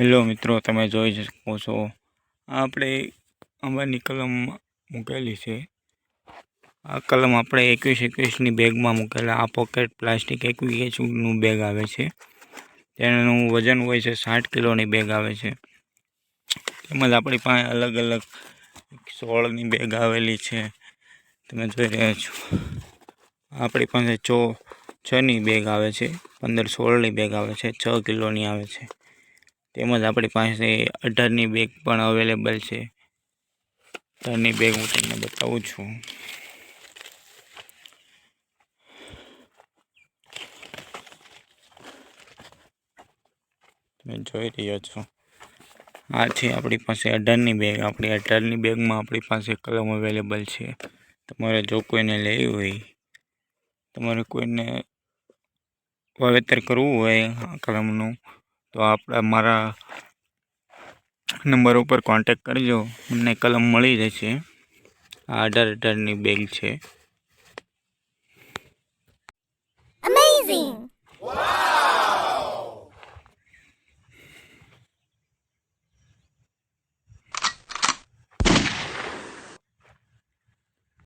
Hello મિત્રો, તમે જોઈ શકો છો. આપણે આંબાની કલમ મૂકેલી છે. આ કલમ આપણે એકવીસ એકવીસની બેગમાં મૂકેલા. આ પોકેટ પ્લાસ્ટિક એકવીસ એકવીસનું બેગ આવે છે. તેનું વજન હોય છે સાઠ કિલોની બેગ આવે છે. તેમજ આપણી પાસે અલગ અલગ સોળની બેગ આવેલી છે. તમે જોઈ રહ્યા છો. આપણી પાસે ચો છની બેગ આવે છે. પંદર સોળની બેગ આવે છે. છ કિલોની આવે છે. તેમજ આપણી પાસે અઢારની બેગ પણ અવેલેબલ છે. અઢારની બેગ હું તમને બતાવું છું. તમે જોઈ રહ્યા છો. આ છે આપણી પાસે અઢારની બેગ આપણી અઢારની બેગમાં આપણી પાસે કલમ અવેલેબલ છે. તમારે જો કોઈને લેવી હોય, તમારે કોઈને વાવેતર કરવું હોય આ કલમનું તો આપણે મારા નંબર ઉપર કોન્ટેક કરજો. તમને કલમ મળી જશે આ અઢાર અઢારની બેગ છે. Amazing!